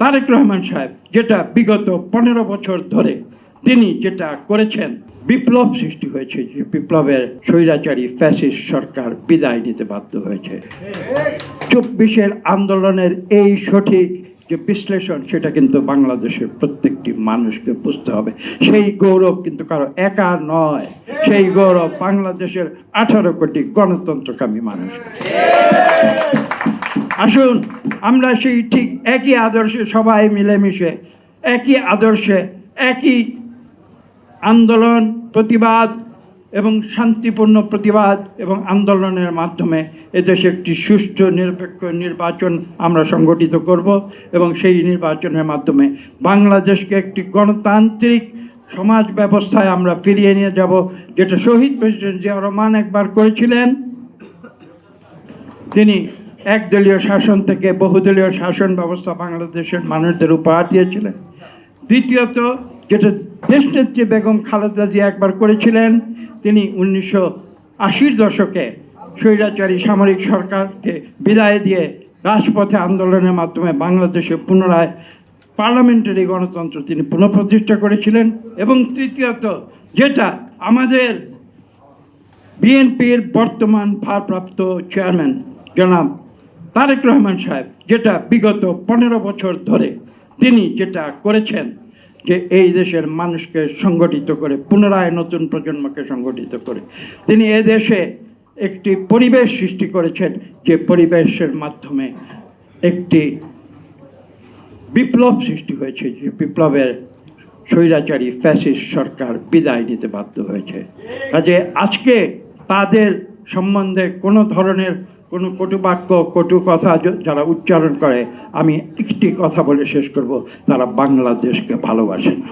তারেক রহমান সাহেব যেটা বিগত পনেরো বছর ধরে তিনি যেটা করেছেন, বিপ্লব সৃষ্টি হয়েছে, যে বিপ্লবের স্বৈরাচারী ফ্যাসিস্ট সরকার বিদায় নিতে বাধ্য হয়েছে। চব্বিশের আন্দোলনের এই সঠিক যে বিশ্লেষণ, সেটা কিন্তু বাংলাদেশের প্রত্যেকটি মানুষকে বুঝতে হবে। সেই গৌরব কিন্তু কারও একা নয়। সেই গৌরব বাংলাদেশের আঠারো কোটি গণতন্ত্রকামী মানুষ। আসুন, আমরা সেই ঠিক একই আদর্শে সবাই মিলেমিশে, একই আদর্শে, একই আন্দোলন, প্রতিবাদ এবং শান্তিপূর্ণ প্রতিবাদ এবং আন্দোলনের মাধ্যমে এদেশে একটি সুষ্ঠু, নিরপেক্ষ নির্বাচন আমরা সংগঠিত করব এবং সেই নির্বাচনের মাধ্যমে বাংলাদেশকে একটি গণতান্ত্রিক সমাজ ব্যবস্থায় আমরা ফিরিয়ে নিয়ে যাব, যেটা শহীদ প্রেসিডেন্ট জিয়া রহমান একবার করেছিলেন। তিনি একদলীয় শাসন থেকে বহুদলীয় শাসন ব্যবস্থা বাংলাদেশের মানুষদের উপহার দিয়েছিলেন। দ্বিতীয়ত, যেটা দেশনেত্রী বেগম খালেদা জিয়া একবার করেছিলেন তিনি উনিশশো আশির দশকে স্বৈরাচারী সামরিক সরকারকে বিদায় দিয়ে রাজপথে আন্দোলনের মাধ্যমে বাংলাদেশে পুনরায় পার্লামেন্টারি গণতন্ত্র তিনি পুনঃপ্রতিষ্ঠা করেছিলেন এবং তৃতীয়ত যেটা আমাদের বিএনপির বর্তমান ভারপ্রাপ্ত চেয়ারম্যান জনাব তারেক রহমান সাহেব, যেটা বিগত পনেরো বছর ধরে তিনি যেটা করেছেন যে এই দেশের মানুষকে সংগঠিত করে, পুনরায় নতুন প্রজন্মকে সংগঠিত করে। তিনি এ দেশে একটি পরিবেশ সৃষ্টি করেছেন, যে পরিবেশের মাধ্যমে একটি বিপ্লব সৃষ্টি হয়েছে, যে বিপ্লবের স্বৈরাচারী ফ্যাসিস্ট সরকার বিদায় নিতে বাধ্য হয়েছে। কাজে আজকে তাদের সম্বন্ধে কোনো ধরনের কোনো কটু বাক্য, কটু কথা যারা উচ্চারণ করে, আমি একটি কথা বলে শেষ করব, তারা বাংলাদেশকে ভালোবাসে না।